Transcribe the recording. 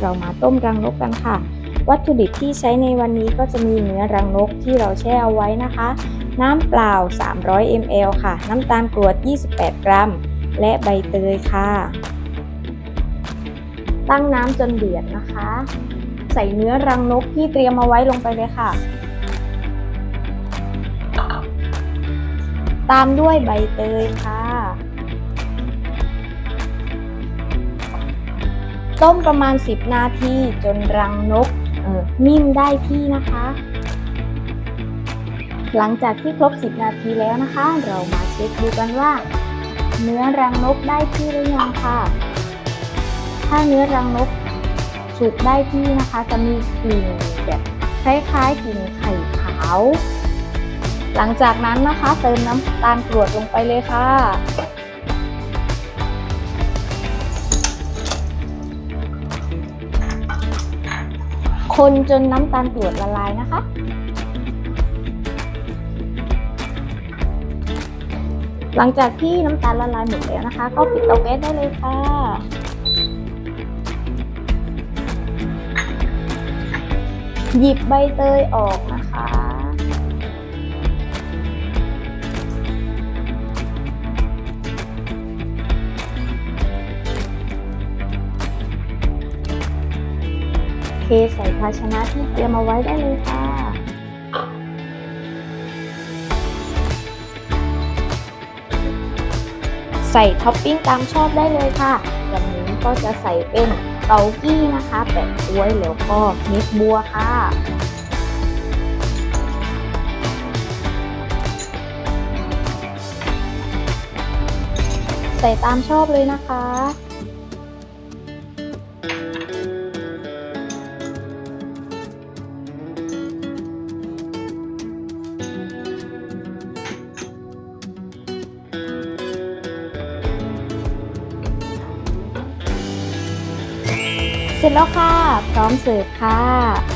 เรามาต้มรังนกกันค่ะ วัตถุดิบที่ใช้ในวันนี้ก็จะมีเนื้อรังนกที่เราแช่เอาไว้นะคะ น้ำเปล่า 300 ml ค่ะ น้ำตาลกรวด 28 กรัม และใบเตยค่ะ ตั้งน้ำจนเดือดนะคะ ใส่เนื้อรังนกที่เตรียมเอาไว้ลงไปเลยค่ะ ตามด้วยใบเตยค่ะ ต้มประมาณ 10 นาทีจนรังนกออนิ่มได้ที่นะคะ หลังจากที่ครบ 10 นาทีแล้วนะคะ เรามาเช็คดูกันว่า เนื้อรังนกได้ที่หรือยังค่ะ ถ้าเนื้อรังนกสุกได้ที่นะคะ จะมีกลิ่นแบบคล้ายๆกลิ่นไข่ขาว หลังจากนั้นนะคะ เติมน้ำตาลกรวดลงไปเลยค่ะ คนจนน้ำตาลกรวดละลายนะคะ หลังจากที่น้ำตาลละลายหมดแล้วนะคะ ก็ปิดเตาแก๊สได้เลยค่ะหยิบใบเตยออกนะคะ เทใส่ภาชนะที่เตรียมเอาไว้ได้เลยค่ะ ใส่ท็อปปิ้งตามชอบได้เลยค่ะวันนี้ก็จะใส่เป็นเกากี้นะคะแปะกล้วยแล้วก็เม็ดบัวค่ะใส่ตามชอบเลยนะคะ เสร็จแล้วค่ะ พร้อมเสิร์ฟค่ะ